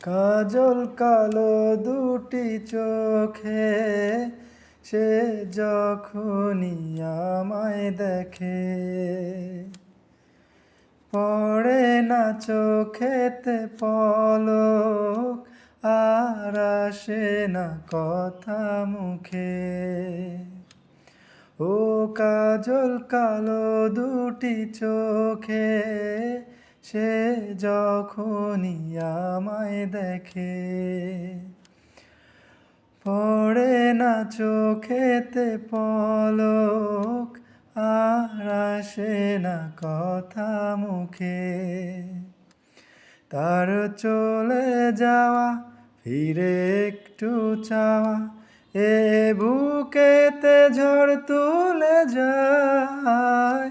কাজল কালো দুটি চোখে, সে যখনই আমায় দেখে। পড়ে না চোখেতে পলক, আর আসে না কথা মুখে। ও কাজল কালো দুটি চোখে সে যখনই আমায় দেখে। পড়ে না চোখেতে পলক, আর আসে না কথা মুখে। তার চলে যাওয়া, ফিরে একটু চাওয়া, এ বুকেতে ঝড় তুলে যায়।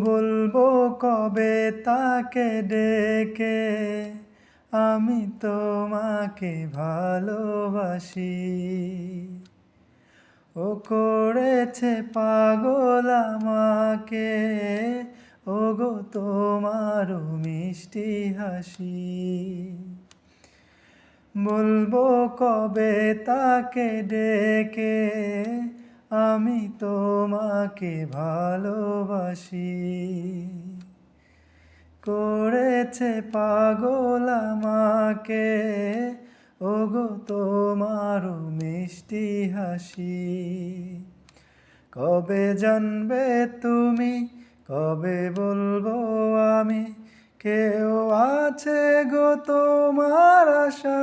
বলব কবে তাকে ডেকে? আমি তোমাকে ভালোবাসি। ও করেছে পাগল আমাকে। ও গো তোমার মিষ্টি হাসি। বলব কবে তাকে ডেকে? আমি তোমাকে ভালোবাসি। করেছে পাগল আমাকে ও গো তোমারও মিষ্টি হাসি। কবে জানবে তুমি, কবে বলব আমি? কেউ আছে গো তোমার আশা।